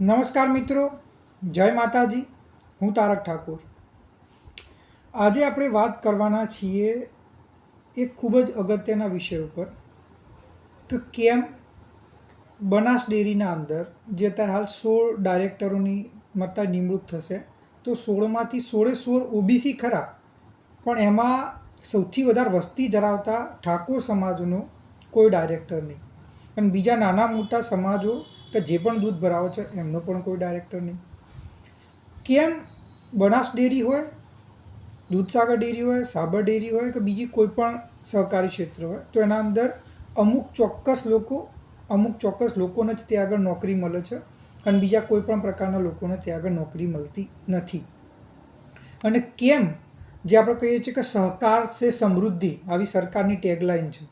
નમસ્કાર મિત્રો, જય માતાજી, હું તારક ઠાકોર. આજે આપણે વાત કરવાના છીએ એક ખૂબ જ અગત્યના વિષય ઉપર. કે કેમ બનાસ ડેરીના અંદર, જે અત્યારે હાલ સોળ ડાયરેક્ટરોની મતદાર નિમણૂક થશે, તો સોળમાંથી સોળે સોળ ઓબીસી ખરા, પણ એમાં સૌથી વધારે વસ્તી ધરાવતા ઠાકોર સમાજનો કોઈ ડાયરેક્ટર નહીં. અને બીજા નાના મોટા સમાજો કે જે પણ દૂધ ભરાવે છે, એમનો પણ કોઈ ડાયરેક્ટર નહીં. કેમ બનાસ ડેરી હોય, દૂધસાગર ડેરી હોય, સાબર ડેરી હોય કે બીજી કોઈ પણ સહકારી ક્ષેત્ર હોય, તો એના અંદર અમુક ચોક્કસ લોકો, અમુક ચોક્કસ લોકોને જ ત્યાં આગળ નોકરી મળે છે અને બીજા કોઈ પણ પ્રકારના લોકોને ત્યાં આગળ નોકરી મળતી નથી. અને કેમ? જે આપણે કહીએ છીએ કે સહકાર છે સમૃદ્ધિ, આવી સરકારની ટેગલાઇન છે.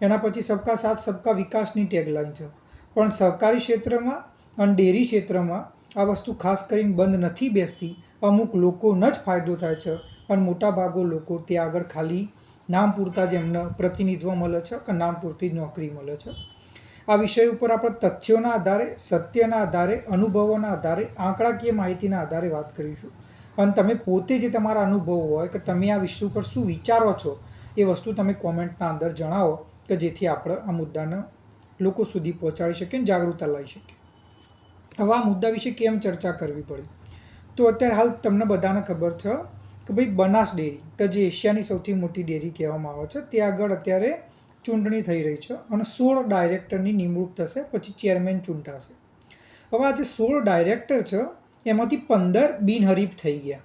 એના પછી સબકા સાથ, સબકા વિકાસની ટેગલાઇન છે. પણ સહકારી ક્ષેત્રમાં અને ડેરી ક્ષેત્રમાં આ વસ્તુ ખાસ કરીને બંધ નથી બેસતી. અમુક લોકોને જ ફાયદો થાય છે અને મોટાભાગો લોકો ત્યાં આગળ ખાલી નામ પૂરતા જ એમને પ્રતિનિધિત્વ મળે છે કે નામ પૂરતી જ નોકરી મળે છે. આ વિષય ઉપર આપણે તથ્યોના આધારે, સત્યના આધારે, અનુભવોના આધારે, આંકડાકીય માહિતીના આધારે વાત કરીશું. અને તમે પોતે જે તમારા અનુભવો હોય કે તમે આ વિષય ઉપર શું વિચારો છો એ વસ્તુ તમે કોમેન્ટના અંદર જણાવો કે જેથી આપણે આ મુદ્દાને લોકો સુધી પહોંચાડી શકે અને જાગૃતતા લાવી શકે. હવે આ મુદ્દા વિશે કેમ ચર્ચા કરવી પડી? તો અત્યારે હાલ તમને બધાને ખબર છે કે ભાઈ બનાસ ડેરી, કે જે એશિયાની સૌથી મોટી ડેરી કહેવામાં આવે છે તે આગળ અત્યારે ચૂંટણી થઈ રહી છે અને સોળ ડાયરેક્ટરની નિમણૂક થશે, પછી ચેરમેન ચૂંટાશે. હવે આ જે સોળ ડાયરેક્ટર છે, એમાંથી પંદર બિનહરીફ થઈ ગયા.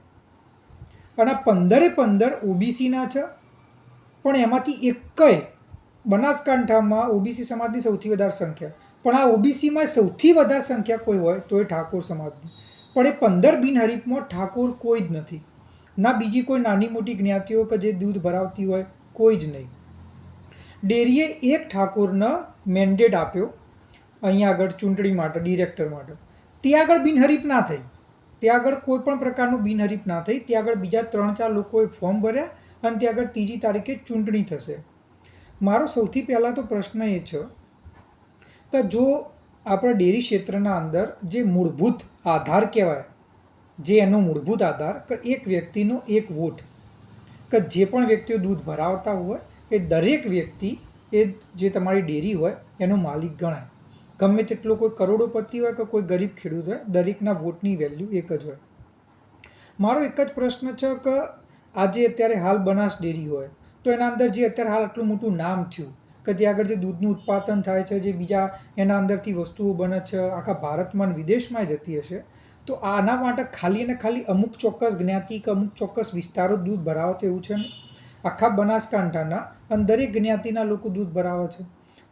અને આ પંદરે પંદર ઓબીસીના છે, પણ એમાંથી એકય બનાસકાંઠામાં ઓબીસી સમાજની સૌથી વધારે સંખ્યા. પણ આ ઓબીસીમાં સૌથી વધારે સંખ્યા કોઈ હોય તો એ ઠાકોર સમાજની. પણ એ પંદર બિનહરીફમાં ઠાકોર કોઈ જ નથી. ના બીજી કોઈ નાની મોટી જ્ઞાતિઓ કે જે દૂધ ભરાવતી હોય કોઈ જ નહીં. ડેરીએ એક ઠાકોરને મેન્ડેટ આપ્યો. અહીંયા આગળ ચૂંટણી માટે ડિરેક્ટર માટે. ત્યાં આગળ બિનહરીફ ના થઈ. ત્યાં આગળ કોઈ પણ પ્રકારનું બિનહરીફ ના થઈ. ત્યાં આગળ બીજા ત્રણ ચાર લોકોએ ફોર્મ ભર્યા અને ત્યાં આગળ ત્રીજી તારીખે ચૂંટણી થશે. મારો સૌથી પહેલાં તો પ્રશ્ન એ છે કે જો આપણા ડેરી ક્ષેત્રના અંદર જે મૂળભૂત આધાર કહેવાય, જે એનો મૂળભૂત આધાર કે એક વ્યક્તિનો એક વોટ, કે જે પણ વ્યક્તિઓ દૂધ ભરાવતા હોય, એ દરેક વ્યક્તિ એ જે તમારી ડેરી હોય એનો માલિક ગણાય. ગમે તેટલો કોઈ કરોડોપતિ હોય કે કોઈ ગરીબ ખેડૂત હોય, દરેકના વોટની વેલ્યુ એક જ હોય. મારો એક જ પ્રશ્ન છે કે આજે અત્યારે હાલ બનાસ ડેરી હોય તો એના અંદર જે અત્યારે હાલ આટલું મોટું નામ થયું, કે જે આગળ જે દૂધનું ઉત્પાદન થાય છે, જે બીજા એના અંદરથી વસ્તુઓ બને છે, આખા ભારતમાં વિદેશમાં જતી હશે, તો આના માટે ખાલી અને ખાલી અમુક ચોક્કસ જ્ઞાતિ કે અમુક ચોક્કસ વિસ્તારો દૂધ ભરાવે તો એવું છે ને? આખા બનાસકાંઠાના અને દરેક જ્ઞાતિના લોકો દૂધ ભરાવે છે.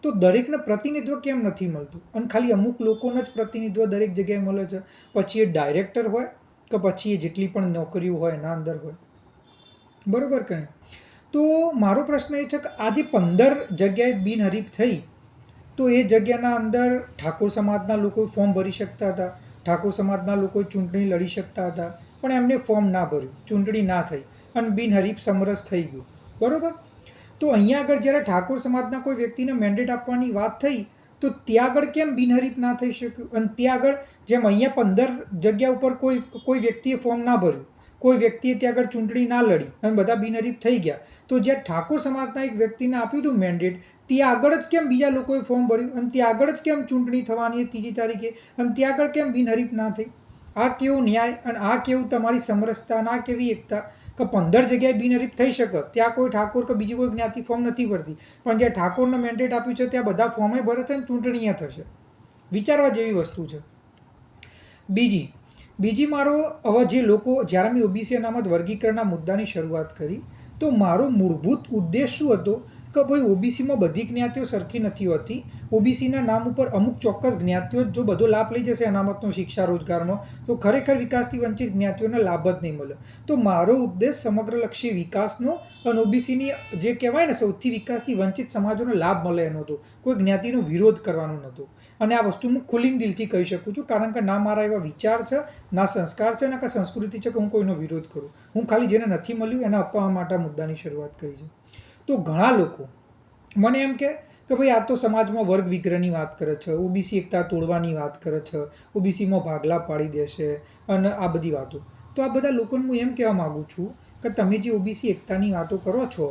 તો દરેકને પ્રતિનિધિત્વ કેમ નથી મળતું? અને ખાલી અમુક લોકોને જ પ્રતિનિધિત્વ દરેક જગ્યાએ મળે છે? પછી એ ડાયરેક્ટર હોય કે પછી એ જેટલી પણ નોકરીઓ હોય એના અંદર હોય. બરાબર કે નહીં? તો મારો પ્રશ્ન એ છે કે આજે પંદર જગ્યાએ બિનહરીફ થઈ, તો એ જગ્યાના અંદર ઠાકોર સમાજના લોકો ફોર્મ ભરી શકતા હતા, ઠાકોર સમાજના લોકો ચૂંટણી લડી શકતા હતા, પણ એમને ફોર્મ ના ભર્યું, ચૂંટણી ના થઈ અને બિનહરીફ સમરસ થઈ ગયું. બરાબર? તો અહીંયા આગળ જ્યારે ઠાકોર સમાજના કોઈ વ્યક્તિને મેન્ડેટ આપવાની વાત થઈ, તો ત્યાં આગળ કેમ બિનહરીફ ના થઈ શક્યું? અને ત્યાં આગળ જેમ અહીંયા પંદર જગ્યા ઉપર કોઈ કોઈ વ્યક્તિએ ફોર્મ ના ભર્યું કોઈ વ્યક્તિએ ત્યાં આગળ ચૂંટણી ના લડી અને બધા બિનહરીફ થઈ ગયા. તો જ્યાં ઠાકોર સમાજના એક વ્યક્તિને આપ્યું હતું મેન્ડેટ ત્યાં આગળ જ કેમ બીજા લોકોએ ફોર્મ ભર્યું? અને ત્યાં આગળ જ કેમ ચૂંટણી થવાની ત્રીજી તારીખે? અને ત્યાં આગળ કેમ બિનહરીફ ના થઈ? આ કેવો ન્યાય અને આ કેવું તમારી સમરસતા આ કેવી એકતા? કે પંદર જગ્યાએ બિનહરીફ થઈ શકે, ત્યાં કોઈ ઠાકોર કે બીજી કોઈ જ્ઞાતિ ફોર્મ નથી ભરતી. પણ જ્યાં ઠાકોરને મેન્ડેટ આપ્યું છે, ત્યાં બધા ફોર્મે ભરે છે અને ચૂંટણીએ થશે. વિચારવા જેવી વસ્તુ છે. બીજી બીજી મારો જે લોકો જ્યારે મેં ઓબીસી અનામત વર્ગીકરણના મુદ્દાની શરૂઆત કરી, તો મારો મૂળભૂત ઉદ્દેશ શું હતો કે ભાઈ ઓબીસીમાં બધી જ્ઞાતિઓ સરખી નથી હોતી. ઓબીસીના નામ ઉપર અમુક ચોક્કસ જ્ઞાતિઓ જો બધો લાભ લઈ જશે અનામતનો, શિક્ષા, રોજગારનો, તો ખરેખર વિકાસથી વંચિત જ્ઞાતિઓને લાભ જ નહીં મળે. તો મારો ઉદ્દેશ સમગ્રલક્ષી વિકાસનો અને ઓબીસીની જે કહેવાય ને, સૌથી વિકાસથી વંચિત સમાજોને લાભ મળે એનો હતો. કોઈ જ્ઞાતિનો વિરોધ કરવાનો નહોતો. અને આ વસ્તુ હું ખુલ્લીન દિલથી કહી શકું છું, કારણ કે ના મારા એવા વિચાર છે, ના સંસ્કાર છે ના કે સંસ્કૃતિ છે કે હું કોઈનો વિરોધ કરું. હું ખાલી જેને નથી મળ્યું એને અપાવવા માટે મુદ્દાની શરૂઆત કરી છે. તો ઘણા લોકો મને એમ કે કે ભાઈ આ તો સમાજમાં વર્ગ વિગ્રહની વાત કરે છે, ઓબીસી એકતા તોડવાની વાત કરે છે, ઓબીસીમાં ભાગલા પાડી દેશે અને આ બધી વાતો. તો આ બધા લોકોને હું એમ કહેવા માગું છું કે તમે જે ઓબીસી એકતાની વાતો કરો છો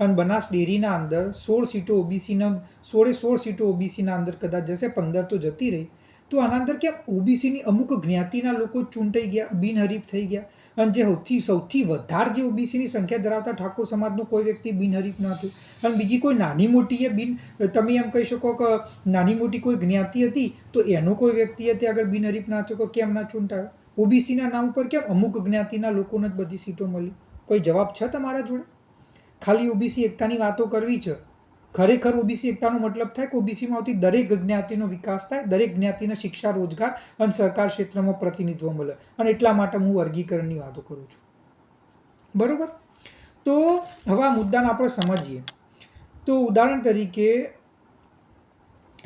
અને બનાસ ડેરીના અંદર સોળ સીટો ઓબીસીના સોળે સોળ સીટો ઓબીસીના અંદર કદાચ જશે, પંદર તો જતી રહી. તો આના અંદર કેમ? ઓબીસીની અમુક જ્ઞાતિના લોકો ચૂંટાઈ ગયા, બિનહરીફ થઈ ગયા. અને જે સૌથી સૌથી વધારે જે ઓબીસીની સંખ્યા ધરાવતા ઠાકોર સમાજનો કોઈ વ્યક્તિ બિનહરીફ ન હતું અને બીજી કોઈ નાની મોટી એ બિન તમે એમ કહી શકો કે નાની મોટી કોઈ જ્ઞાતિ હતી, તો એનો કોઈ વ્યક્તિ તે આગળ બિનહરીફ ના થયો કે કેમ ના ચૂંટાયો? ઓબીસીના નામ ઉપર કેમ અમુક જ્ઞાતિના લોકોને જ બધી સીટો મળી? કોઈ જવાબ છે તમારા જોડે? ખાલી ઓબીસી એકતાની વાતો કરવી છે. ખરેખર ઓબીસી એકતાનો મતલબ થાય કે ઓબીસીમાં આવતી દરેક જ્ઞાતિનો વિકાસ થાય, દરેક જ્ઞાતિને શિક્ષા, રોજગાર અને સરકાર ક્ષેત્રમાં પ્રતિનિધિત્વ મળે. અને એટલા માટે હું વર્ગીકરણની વાતો કરું છું. બરાબર? તો હવે આ મુદ્દાને આપણે સમજીએ. તો ઉદાહરણ તરીકે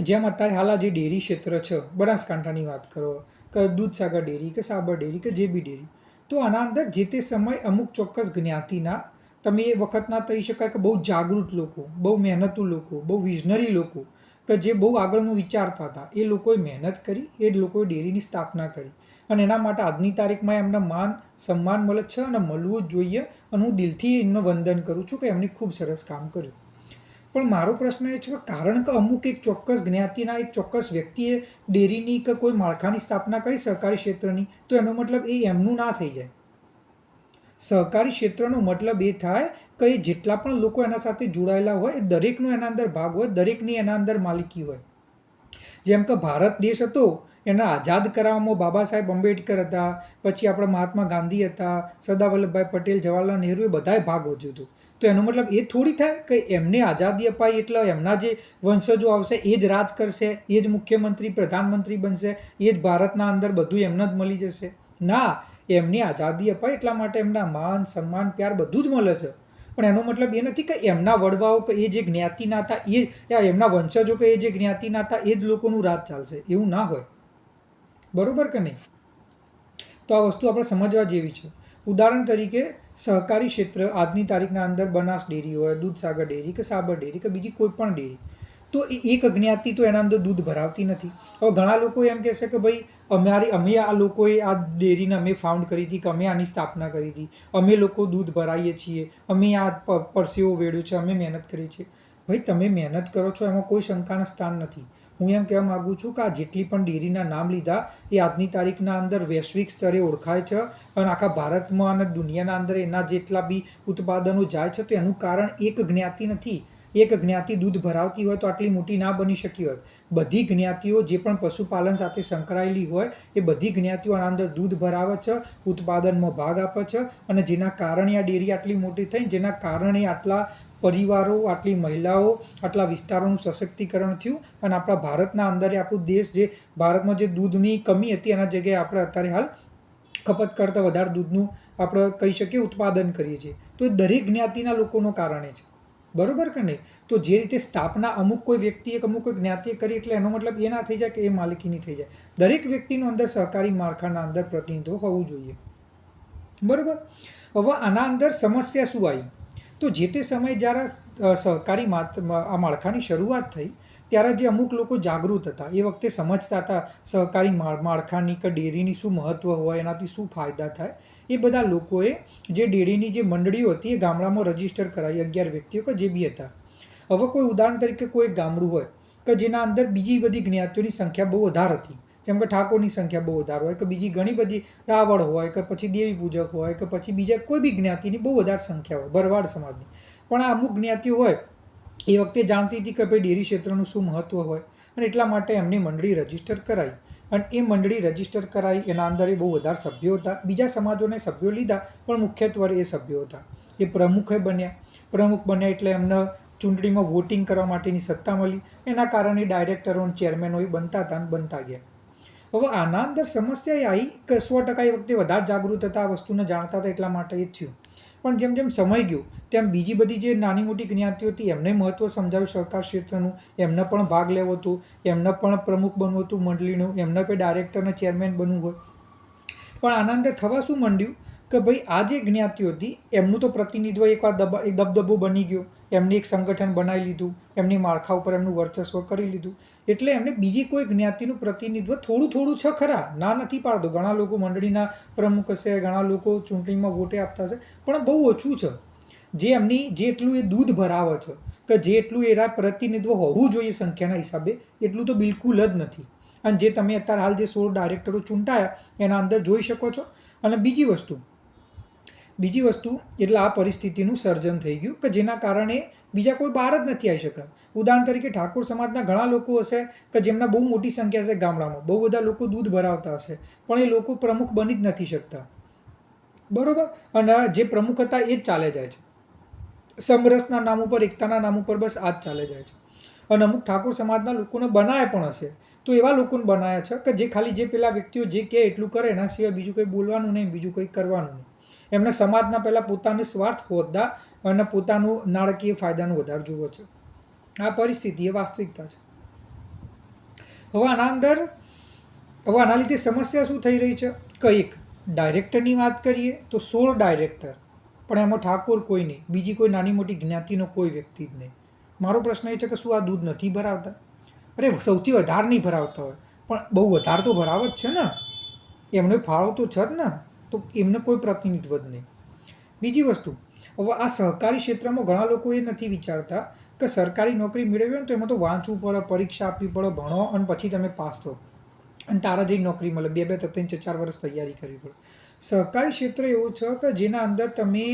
જેમ અત્યારે હાલ આ જે ડેરી ક્ષેત્ર છે, બનાસકાંઠાની વાત કરો, કે દૂધસાગર ડેરી, કે સાબર ડેરી, કે જે બી ડેરી, તો આના અંદર જે તે સમય અમુક ચોક્કસ જ્ઞાતિના તમે એ વખતના કહી શકાય કે બહુ જાગૃત લોકો, બહુ મહેનતુ લોકો, બહુ વિઝનરી લોકો, કે જે બહુ આગળનું વિચારતા હતા. એ લોકોએ મહેનત કરી, એ જ લોકોએ ડેરીની સ્થાપના કરી. અને એના માટે આજની તારીખમાં એમને માન, સન્માન મળે છે અને મળવું જ જોઈએ અને હું દિલથી એમનું વંદન કરું છું કે એમને ખૂબ સરસ કામ કર્યું. પણ મારો પ્રશ્ન એ છે કે કારણ કે અમુક એક ચોક્કસ જ્ઞાતિના એક ચોક્કસ વ્યક્તિએ ડેરીની કે કોઈ માળખાની સ્થાપના કરી સરકારી ક્ષેત્રની, તો એનો મતલબ એ એમનું ના થઈ જાય. સહકારી ક્ષેત્રનો મતલબ એ થાય કે એ જેટલા પણ લોકો એના સાથે જોડાયેલા હોય, એ દરેકનો એના અંદર ભાગ હોય, દરેકની એના અંદર માલિકી હોય. જેમ કે ભારત દેશ હતો, એના આઝાદ કરાવવામાં બાબા સાહેબ આંબેડકર હતા, પછી આપણા મહાત્મા ગાંધી હતા, સરદાર વલ્લભભાઈ પટેલ, જવાહરલાલ નહેરુએ બધાએ ભાગ ભજવ્યું હતું. તો એનો મતલબ એ થોડી થાય કે એમને આઝાદી અપાઈ એટલે એમના જે વંશજો આવશે એ જ રાજ કરશે, એ જ મુખ્યમંત્રી, પ્રધાનમંત્રી બનશે, એ જ ભારતના અંદર બધું એમને જ મળી જશે. ના એમની આઝાદી અપાય એટલા માટે એમના માન, સન્માન, પ્યાર બધું જ મળે છે. પણ એનો મતલબ એ નથી કે એમના વડવાઓ કે એ જે જ્ઞાતિના હતા એ એમના વંશજો કે એ જે જ્ઞાતિના હતા એ જ લોકોનું રાજ ચાલશે. એવું ના હોય. બરોબર કે નહીં? તો આ વસ્તુ આપણે સમજવા જેવી છે. ઉદાહરણ તરીકે, સહકારી ક્ષેત્ર આજની તારીખના અંદર બનાસ ડેરી હોય દૂધસાગર ડેરી કે સાબર ડેરી કે બીજી કોઈ પણ ડેરી. તો એક જ્ઞાતિ તો એના અંદર દૂધ ભરાવતી નથી. હવે ઘણા લોકો એમ કહેશે કે ભાઈ અમારી, અમે આ લોકોએ આ ડેરીને અમે ફાઉન્ડ કરી હતી કે અમે આની સ્થાપના કરી હતી. અમે લોકો દૂધ ભરાઈએ છીએ. અમે આ પરસેવો વેડ્યો છે. અમે મહેનત કરી છે ભાઈ, તમે મહેનત કરો છો, એમાં કોઈ શંકાના સ્થાન નથી. હું એમ કહેવા માગું છું કે આ જેટલી પણ ડેરીના નામ લીધા, એ આજની તારીખના અંદર વૈશ્વિક સ્તરે ઓળખાય છે. અને આખા ભારતમાં અને દુનિયાના અંદર એના જેટલા બી ઉત્પાદનો જાય છે, તો એનું કારણ એક જ્ઞાતિ નથી. એક જ્ઞાતિ દૂધ ભરાવતી હોય તો આટલી મોટી ના બની શકી હોત બધી જ્ઞાતિઓ જે પણ પશુપાલન સાથે સંકળાયેલી હોય, એ બધી જ્ઞાતિઓ આના અંદર દૂધ ભરાવે છે, ઉત્પાદનમાં ભાગ આપે છે અને જેના કારણે આ ડેરી આટલી મોટી થઈ, જેના કારણે આટલા પરિવારો, આટલી મહિલાઓ, આટલા વિસ્તારોનું સશક્તિકરણ થયું અને આપણા ભારતના અંદર આપણું દેશ જે ભારતમાં જે દૂધની કમી હતી એના જગ્યાએ આપણે અત્યારે હાલ ખપત કરતાં વધારે દૂધનું આપણે કહી શકીએ ઉત્પાદન કરીએ છીએ. તો એ દરેક જ્ઞાતિના લોકોનો કારણે છે. બરોબર કે નહીં? તો જે રીતે સ્થાપના અમુક કોઈ વ્યક્તિએ અમુક કોઈ જ્ઞાતિએ કરી એટલે એનો મતલબ એ ના થઈ જાય કે એ માલિકીની થઈ જાય. દરેક વ્યક્તિનું અંદર સહકારી માળખાના અંદર પ્રતિનિધિત્વ હોવું જોઈએ. બરોબર? હવે આના અંદર સમસ્યા શું આવી? તો જે તે સમયે જ્યારે સહકારી આ માળખાની શરૂઆત થઈ, ત્યારે જે અમુક લોકો જાગૃત હતા. એ વખતે સમજતા હતા સહકારી માળ- માળખાની કે ડેરીની શું મહત્ત્વ હોય, એનાથી શું ફાયદા થાય. એ બધા લોકોએ જે ડેરીની જે મંડળીઓ હતી એ ગામડામાં રજિસ્ટર કરાવી અગિયાર વ્યક્તિઓ કે જે બી હતા. હવે કોઈ ઉદાહરણ તરીકે કોઈ ગામડું હોય કે જેના અંદર બીજી બધી જ્ઞાતિઓની સંખ્યા બહુ વધારે હતી. જેમ કે ઠાકોરની સંખ્યા બહુ વધારે હોય કે બીજી ઘણી બધી રાવળ હોય કે પછી દેવી પૂજક હોય કે પછી બીજા કોઈ બી જ્ઞાતિની બહુ વધારે સંખ્યા હોય, ભરવાડ સમાજની. પણ આ અમુક જ્ઞાતિઓ હોય એ વખતે જાણતી હતી કે ભાઈ ડેરી ક્ષેત્રનું શું મહત્ત્વ હોય અને એટલા માટે એમની મંડળી રજિસ્ટર કરાવી અને એ મંડળી રજિસ્ટર કરાવી એના અંદર એ બહુ વધારે સભ્યો હતા. બીજા સમાજોને સભ્યો લીધા, પણ મુખ્યત્વે એ સભ્યો હતા. એ પ્રમુખે બન્યા. પ્રમુખ બન્યા એટલે એમને ચૂંટણીમાં વોટિંગ કરવા માટેની સત્તા મળી. એના કારણે ડાયરેક્ટરો ચેરમેનો એ બનતા હતા અને બનતા ગયા. હવે આના અંદર સમસ્યા એ આવી કે સો ટકા એ વખતે વધારે જાગૃત હતા, આ વસ્તુને જાણતા હતા એટલા માટે એ થયું. પણ જેમ જેમ સમય ગયો, તેમ બીજી બધી જે નાની મોટી જ્ઞાતિઓ હતી, એમને મહત્ત્વ સમજાવ્યું સરકાર ક્ષેત્રનું, એમને પણ ભાગ લેવો હતો, એમને પણ પ્રમુખ બનવું હતું મંડળીનું, એમને પણ ડાયરેક્ટરને ચેરમેન બનવું હોય. પણ આના અંદર થવા શું માંડ્યું? કે ભાઈ આ જે જ્ઞાતિઓ હતી, એમનું તો પ્રતિનિધિત્વ એકવાર દબા દબદબો બની ગયો. એમને એક સંગઠન બનાવી લીધું, એમની માળખા ઉપર એમનું વર્ચસ્વ કરી લીધું. એટલે એમને બીજી કોઈ જ્ઞાતિનું પ્રતિનિધિત્વ થોડું થોડું છે ખરા, ના નથી પાડતો. ઘણા લોકો મંડળીના પ્રમુખ હશે, ઘણા લોકો ચૂંટણીમાં વોટે આપતા હશે, પણ બહુ ઓછું છે. જે એમની જેટલું એ દૂધ ભરાવે છે કે જેટલું એના પ્રતિનિધિત્વ હોવું જોઈએ સંખ્યાના હિસાબે, એટલું તો બિલકુલ જ નથી. અને જે તમે અત્યારે હાલ જે સોળ ડાયરેક્ટરો ચૂંટાયા, એના અંદર જોઈ શકો છો. અને બીજી વસ્તુ બીજી વસ્તુ, એટલે આ પરિસ્થિતિનું સર્જન થઈ ગયું કે જેના કારણે બીજા કોઈ બહાર જ નથી આવી શકતા ઉદાહરણ તરીકે ઠાકોર સમાજના ઘણા લોકો હશે કે જેમના બહુ મોટી સંખ્યા છે ગામડામાં. બહુ બધા લોકો દૂધ ભરાવતા હશે, પણ એ લોકો પ્રમુખ બની જ નથી શકતા. બરોબર? અને જે પ્રમુખ હતા એ જ ચાલે જાય છે. સમરસના નામ ઉપર, એકતાના નામ ઉપર બસ આ જ ચાલે જાય છે. અને અમુક ઠાકોર સમાજના લોકોને બનાવે પણ હશે. તો એવા લોકોને બનાવ્યા છે કે જે ખાલી જે પેલા વ્યક્તિઓ જે કહે એટલું કરે, એના સિવાય બીજું કંઈ બોલવાનું નહીં, બીજું કંઈ કરવાનું નહીં. એમને સમાજના પહેલાં પોતાની સ્વાર્થ હોદ્દા અને પોતાનું નાણાકીય ફાયદાનું વધારે જુએ છે. આ પરિસ્થિતિ એ વાસ્તવિકતા છે. હવે આના અંદર, હવે આના લીધે સમસ્યા શું થઈ રહી છે? કંઈક ડાયરેક્ટરની વાત કરીએ તો સોળ ડાયરેક્ટર, પણ એમાં ઠાકોર કોઈ નહીં, બીજી કોઈ નાની મોટી જ્ઞાતિનો કોઈ વ્યક્તિ જ નહીં. મારો પ્રશ્ન એ છે કે શું આ દૂધ નથી ભરાવતા? અરે, સૌથી વધારે નહીં ભરાવતા હોય, પણ બહુ વધારે તો ભરાવ જ છે ને. એમને ફાળો તો છે જ ને. તો એમને કોઈ પ્રતિનિધિત્વ જ નહીં. બીજી વસ્તુ, હવે આ સહકારી ક્ષેત્રમાં ઘણા લોકો એ નથી વિચારતા કે સરકારી નોકરી મેળવી હોય ને તો એમાં તો વાંચવું પડે, પરીક્ષા આપવી પડે, ભણો અને પછી તમે પાસ થો. અને તારા જઈને નોકરી મળે, બે બે, ત્રણ, ચાર ચાર વર્ષ તૈયારી કરવી પડે. સહકારી ક્ષેત્ર એવું છે કે જેના અંદર તમે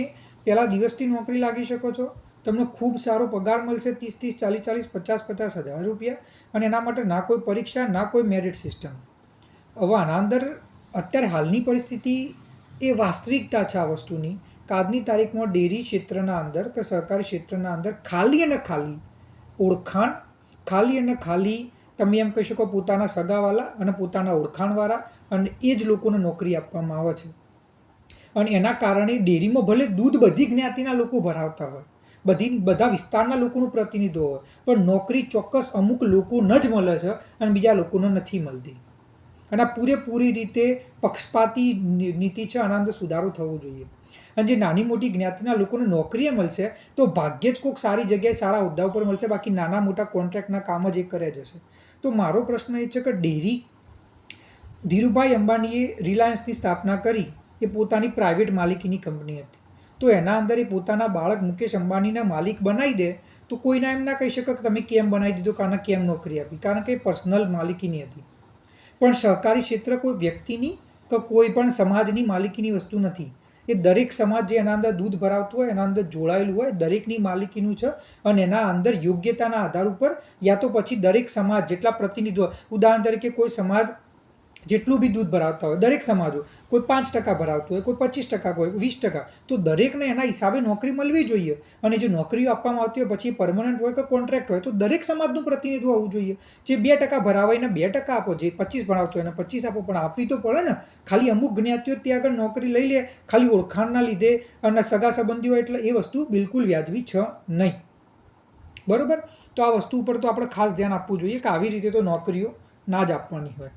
પહેલાં દિવસથી નોકરી લાગી શકો છો, તમને ખૂબ સારો પગાર મળશે ત્રીસ ત્રીસ, ચાલીસ ચાલીસ, પચાસ પચાસ હજાર રૂપિયા અને એના માટે ના કોઈ પરીક્ષા, ના કોઈ મેરિટ સિસ્ટમ. હવે આના અંદર અત્યારે હાલની પરિસ્થિતિ એ વાસ્તવિકતા છે આ વસ્તુની. આજની તારીખમાં ડેરી ક્ષેત્રના અંદર કે સહકારી ક્ષેત્રના અંદર ખાલી અને ખાલી ઓળખાણ, ખાલી અને ખાલી તમે એમ કહી શકો પોતાના સગાવાલા અને પોતાના ઓળખાણવાળા અને એ જ લોકોને નોકરી આપવામાં આવે છે. અને એના કારણે ડેરીમાં ભલે દૂધ બધી જ્ઞાતિના લોકો ભરાવતા હોય, બધી, બધા વિસ્તારના લોકોનું પ્રતિનિધિત્વ હોય, પણ નોકરી ચોક્કસ અમુક લોકોને જ મળે છે અને બીજા લોકોને નથી મળતી. અને પૂરેપૂરી રીતે પક્ષપાતી નીતિ છે, આના અંદર સુધારો થવો જોઈએ. અને જે નાની મોટી જ્ઞાતિના લોકોને નોકરીએ મળશે, તો ભાગ્યે જ કોઈક સારી જગ્યાએ સારા હોદ્દા ઉપર મળશે, બાકી નાના મોટા કોન્ટ્રાક્ટના કામ જ એ કરે જશે. તો મારો પ્રશ્ન એ છે કે ડેરી, ધીરુભાઈ અંબાણીએ રિલાયન્સની સ્થાપના કરી, એ પોતાની પ્રાઇવેટ માલિકીની કંપની હતી. તો એના અંદર એ પોતાના બાળક મુકેશ અંબાણીના માલિક બનાવી દે, તો કોઈના એમ ના કહી શકે કે તમે કેમ બનાવી દીધો કે કેમ નોકરી આપી? કારણ કે પર્સનલ માલિકીની હતી. પણ સહકારી ક્ષેત્ર કોઈ વ્યક્તિની કે કોઈ પણ સમાજની માલિકીની વસ્તુ નથી. એ દરેક સમાજ જે એના અંદર દૂધ ભરાવતું હોય, એના અંદર જોડાયેલું હોય, દરેકની માલિકીનું છે અને એના અંદર યોગ્યતાના આધાર ઉપર યા તો પછી દરેક સમાજ જેટલા પ્રતિનિધિત્વ ઉદાહરણ તરીકે કોઈ સમાજ જેટલું બી દૂધ ભરાવતા હોય, દરેક સમાજો, કોઈ પાંચ ટકા ભરાવતું હોય, કોઈ પચીસ ટકા, કોઈ વીસ ટકા, તો દરેકને એના હિસાબે નોકરી મળવી જોઈએ. અને જો નોકરીઓ આપવામાં આવતી હોય, પછી પરમનન્ટ હોય કે કોન્ટ્રાક્ટ હોય, તો દરેક સમાજનું પ્રતિનિધિત્વ હોવું જોઈએ. જે બે ટકા ભરાવે એને બે ટકા આપો, જે પચીસ ભણાવતો હોય એને પચીસ આપો, પણ આપવી તો પડે ને. ખાલી અમુક જ્ઞાતિઓ ત્યાં આગળ નોકરી લઈ લે, ખાલી ઓળખાણના લીધે અને સગા સંબંધીઓ એટલે એ વસ્તુ બિલકુલ વ્યાજબી છે નહીં. બરોબર? તો આ વસ્તુ ઉપર તો આપણે ખાસ ધ્યાન આપવું જોઈએ કે આવી રીતે તો નોકરીઓ ના જ આપવાની હોય.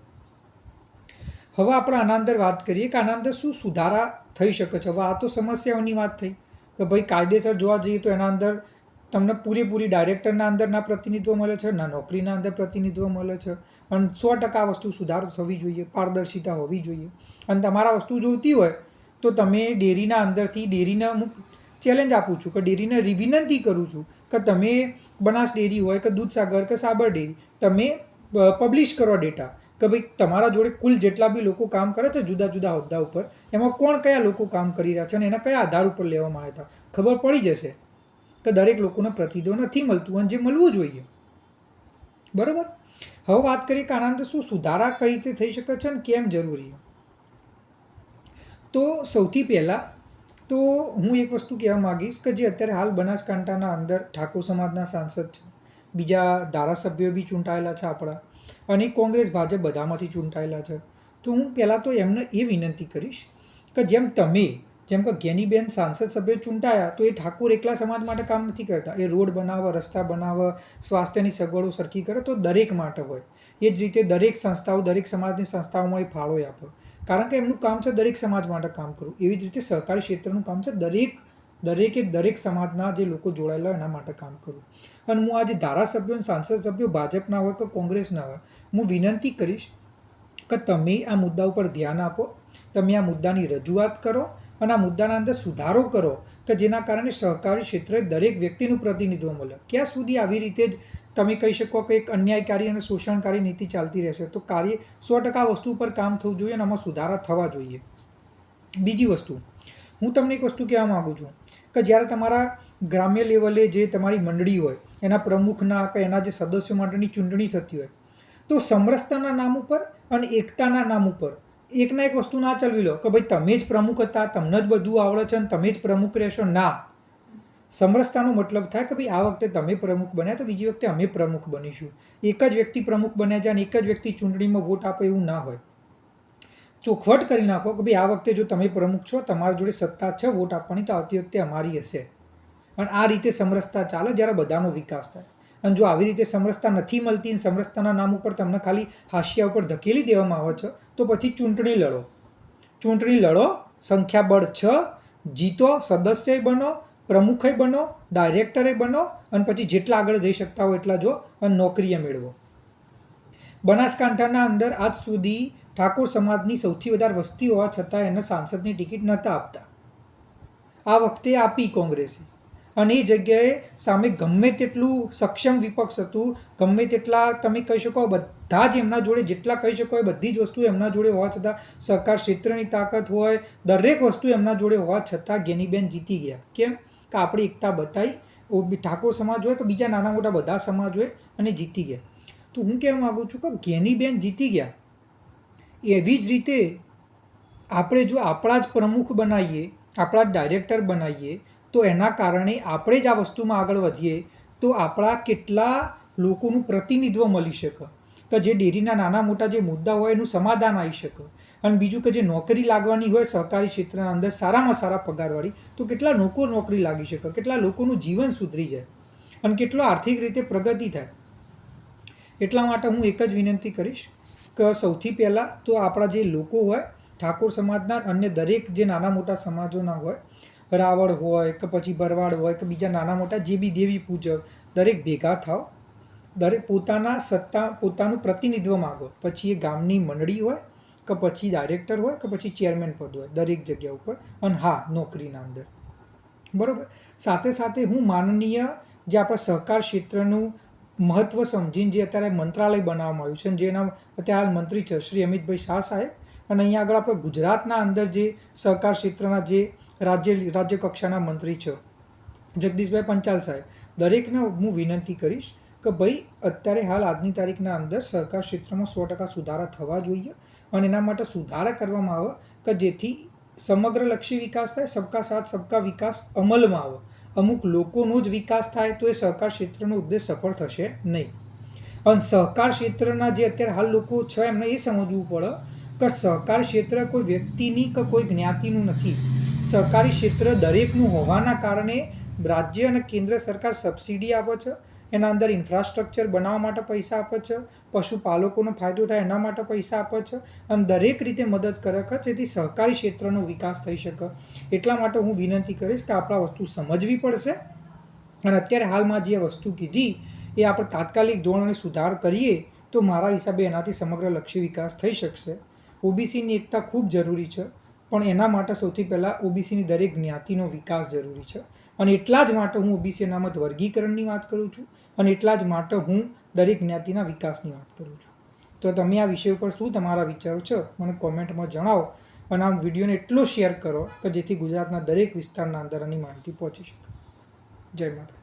હવે આપણે આના અંદર વાત કરીએ કે આના અંદર શું સુધારા થઈ શકે છે. હવે આ તો સમસ્યાઓની વાત થઈ કે ભાઈ કાયદેસર જોવા જઈએ તો એના અંદર તમને પૂરેપૂરી ડાયરેક્ટરના અંદરના પ્રતિનિધિત્વ મળે છે, ના નોકરીના અંદર પ્રતિનિધિત્વ મળે છે અને સો ટકા વસ્તુ સુધારો થવી જોઈએ, પારદર્શિતા હોવી જોઈએ. અને તમારા વસ્તુ જોઈતી હોય તો તમે ડેરીના અંદરથી ડેરીને અમુક ચેલેન્જ આપું છું કે ડેરીને વિનંતી કરું છું કે તમે બનાસ ડેરી હોય કે દૂધસાગર કે સાબર ડેરી તમે પબ્લિશ કરો ડેટા કે ભાઈ તમારા જોડે કુલ જેટલા બી લોકો કામ કરે છે જુદા જુદા હોદ્દા ઉપર, એમાં કોણ કયા લોકો કામ કરી રહ્યા છે અને એના કયા આધાર ઉપર લેવામાં આવ્યા હતા? ખબર પડી જશે કે દરેક લોકોને પ્રતિદો નથી મળતું અને જે મળવું જોઈએ. બરાબર? હવે વાત કરીએ કે આના અંદર શું સુધારા કઈ રીતે થઈ શકે છે અને કેમ જરૂરી તો સૌથી પહેલાં તો હું એક વસ્તુ કહેવા માગીશ કે જે અત્યારે હાલ બનાસકાંઠાના અંદર ઠાકોર સમાજના સાંસદ છે. બીજા ધારાસભ્યો બી ચૂંટાયેલા છે આપણા. અને કોંગ્રેસ ભાજપ બધામાંથી ચૂંટાયેલા છે. તો હું પહેલાં તો એમને એ વિનંતી કરીશ કે જેમ તમે, જેમ કે જ્ઞાનીબેન સાંસદ સભ્ય ચૂંટાયા, તો એ ઠાકોર એકલા સમાજ માટે કામ નથી કરતા. એ રોડ બનાવે, રસ્તા બનાવે, સ્વાસ્થ્યની સગવડો સરખી કરે તો દરેક માટે હોય. એ જ રીતે દરેક સંસ્થાઓ, દરેક સમાજની સંસ્થાઓમાં એ ફાળો આપે. કારણ કે એમનું કામ છે દરેક સમાજ માટે કામ કરવું. એવી જ રીતે સહકારી ક્ષેત્રનું કામ છે દરેક દરેકે દરેક સમાજના જે લોકો જોડાયેલા એના માટે કામ કરું. અને હું આજે ધારાસભ્યો અને સાંસદ સભ્યો ભાજપના હોય કે કોંગ્રેસના હોય, હું વિનંતી કરીશ કે તમે આ મુદ્દા ઉપર ધ્યાન આપો, તમે આ મુદ્દાની રજૂઆત કરો અને આ મુદ્દાના અંદર સુધારો કરો કે જેના કારણે સહકારી ક્ષેત્રે દરેક વ્યક્તિનું પ્રતિનિધિત્વ મળે. ક્યાં સુધી આવી રીતે જ તમે કહી શકો કે એક અન્યાયકારી અને શોષણકારી નીતિ ચાલતી રહેશે? તો કાર્ય સો ટકા વસ્તુ ઉપર કામ થવું જોઈએ અને આમાં સુધારા થવા જોઈએ. બીજી વસ્તુ, હું તમને એક વસ્તુ કહેવા માગું છું. કે જ્યારે તમારા ગ્રામ્ય લેવલે જે તમારી મંડળી હોય, એના પ્રમુખના કે એના જે સદસ્યો માટેની ચૂંટણી થતી હોય, તો સમરસતાના નામ ઉપર અને એકતાના નામ ઉપર એકના એક વસ્તુ ના ચલવી લો કે ભાઈ તમે જ પ્રમુખ હતા, તમને જ બધું આવડે છે અને તમે જ પ્રમુખ રહેશો. ના. સમરસતાનો મતલબ થાય કે ભાઈ આ વખતે તમે પ્રમુખ બન્યા તો બીજી વખતે અમે પ્રમુખ બનીશું. એક જ વ્યક્તિ પ્રમુખ બન્યા છે અને એક જ વ્યક્તિ ચૂંટણીમાં વોટ આપે એવું ના હોય. ચોખવટ કરી નાખો કે ભાઈ આ વખતે જો તમે પ્રમુખ છો, તમારા જોડે સત્તા છે, વોટ આપવાની, તો આવતી વખતે અમારી હશે. અને આ રીતે સમરસતા ચાલે જ્યારે બધાનો વિકાસ થાય. અને જો આવી રીતે સમરસતા નથી મળતી અને સમરસતાના નામ ઉપર તમને ખાલી હાશિયા ઉપર ધકેલી દેવામાં આવે છે, તો પછી ચૂંટણી લડો. ચૂંટણી લડો, સંખ્યાબળ છ, જીતો, સદસ્ય બનો પ્રમુખય બનો, ડાયરેક્ટરે બનો અને પછી જેટલા આગળ જઈ શકતા હો એટલા જો અને નોકરીએ મેળવો. બનાસકાંઠાના અંદર આજ સુધી ઠાકોર સમાજની સૌથી વધારે વસ્તી હોવા છતાં એને સાંસદની ટિકિટ નહોતા આપતા. આ વખતે આપી કોંગ્રેસે. અને એ જગ્યાએ સામે ગમે તેટલું સક્ષમ વિપક્ષ હતું, ગમે તેટલા તમે કહી શકો બધા જ એમના જોડે જેટલા કહી શકો એ બધી જ વસ્તુ એમના જોડે હોવા છતાં સરકાર ક્ષેત્રની તાકાત હોય, દરેક વસ્તુ એમના જોડે હોવા છતાં ગેનીબેન જીતી ગયા. કેમ? કે આપણી એકતા બતાવી ઠાકોર સમાજ હોય કે બીજા નાના મોટા બધા સમાજ હોય અને જીતી ગયા. તો હું કહેવા માગું છું કે ગેનીબેન જીતી ગયા. એવી જ રીતે આપણે જો આપણા જ પ્રમુખ બનાવીએ, આપણા જ ડાયરેક્ટર બનાવીએ, તો એના કારણે આપણે જ આ વસ્તુમાં આગળ વધીએ, તો આપણા કેટલા લોકોનું પ્રતિનિધિત્વ મળી શકે. કે જે ડેરીના નાના મોટા જે મુદ્દા હોય એનું સમાધાન આવી શકે. અને બીજું કે જે નોકરી લાગવાની હોય સહકારી ક્ષેત્રના અંદર સારામાં સારા પગારવાળી, તો કેટલા લોકો નોકરી લાગી શકે, કેટલા લોકોનું જીવન સુધરી જાય, અને કેટલો આર્થિક રીતે પ્રગતિ થાય. એટલા માટે હું એક જ વિનંતી કરીશ સૌથી પહેલાં તો આપણા જે લોકો હોય, ઠાકોર સમાજના અન્ય દરેક જે નાના મોટા સમાજોના હોય, રાવળ હોય કે પછી ભરવાડ હોય કે બીજા નાના મોટા જે બી દેવી પૂજક, દરેક ભેગા થાવ. દરેક પોતાના સત્તા, પોતાનું પ્રતિનિધિત્વ માગો. પછી એ ગામની મંડળી હોય કે પછી ડાયરેક્ટર હોય કે પછી ચેરમેન પદ હોય, દરેક જગ્યા ઉપર. અને હા, નોકરીના અંદર. બરાબર? સાથે સાથે હું માનનીય જે આપણા સહકાર ક્ષેત્રનું મહત્ત્વ સમજીને જે અત્યારે મંત્રાલય બનાવવામાં આવ્યું છે જેના અત્યારે હાલ મંત્રી છે શ્રી અમિતભાઈ શાહ સાહેબ. અને અહીંયા આગળ આપણે ગુજરાતના અંદર જે સહકાર ક્ષેત્રના જે રાજ્ય રાજ્ય કક્ષાના મંત્રી છે, જગદીશભાઈ પંચાલ સાહેબ. દરેકને હું વિનંતી કરીશ કે ભાઈ, અત્યારે હાલ આજની તારીખના અંદર સહકાર ક્ષેત્રમાં સો ટકા સુધારા થવા જોઈએ અને એના માટે સુધારા કરવામાં આવે કે જેથી સમગ્ર લક્ષી વિકાસ થાય, સબકા સાથ, સબકા વિકાસ અમલમાં આવે. અમુક લોકોનો જ વિકાસ થાય તો એ સહકાર ક્ષેત્રનો ઉદ્દેશ સફળ થશે નહીં. અને સહકાર ક્ષેત્રના જે અત્યારે હાલ લોકો છે એમને એ સમજવું પડે કે સહકાર ક્ષેત્ર કોઈ વ્યક્તિની કે કોઈ જ્ઞાતિનું નથી. સહકારી ક્ષેત્ર દરેકનું હોવાના કારણે રાજ્ય અને કેન્દ્ર સરકાર સબસિડી આપે છે એના અંદર ઇન્ફ્રાસ્ટ્રક્ચર બનાવવા માટે પૈસા આપે છે, પશુપાલકોનો ફાયદો થાય એના માટે પૈસા આપે છે, અને દરેક રીતે મદદ કરે છે, જેથી સહકારી ક્ષેત્રનો વિકાસ થઈ શકે. એટલા માટે હું વિનંતી કરીશ કે આપણે વસ્તુ સમજવી પડશે. અને અત્યારે હાલમાં જે વસ્તુ કીધી, એ આપણે તાત્કાલિક ધોરણે સુધાર કરીએ, તો મારા હિસાબે એનાથી સમગ્ર લક્ષ્ય વિકાસ થઈ શકશે. ઓબીસીની એકતા ખૂબ જરૂરી છે, પણ એના માટે સૌથી પહેલાં ઓબીસીની દરેક જ્ઞાતિનો વિકાસ જરૂરી છે. અને એટલા જ માટે હું ઓબીસી અનામત વર્ગીકરણની વાત કરું છું અને એટલા જ માટે હું દરેક જ્ઞાતિના વિકાસની વાત કરું છું. તો તમે આ વિષય ઉપર શું તમારા વિચારો છે? મને કોમેન્ટમાં જણાવો અને આ વિડીયોને એટલો શેર કરો કે જેથી ગુજરાતના દરેક વિસ્તારના અંદર આની માહિતી પહોંચી શકે. જય માતાજી.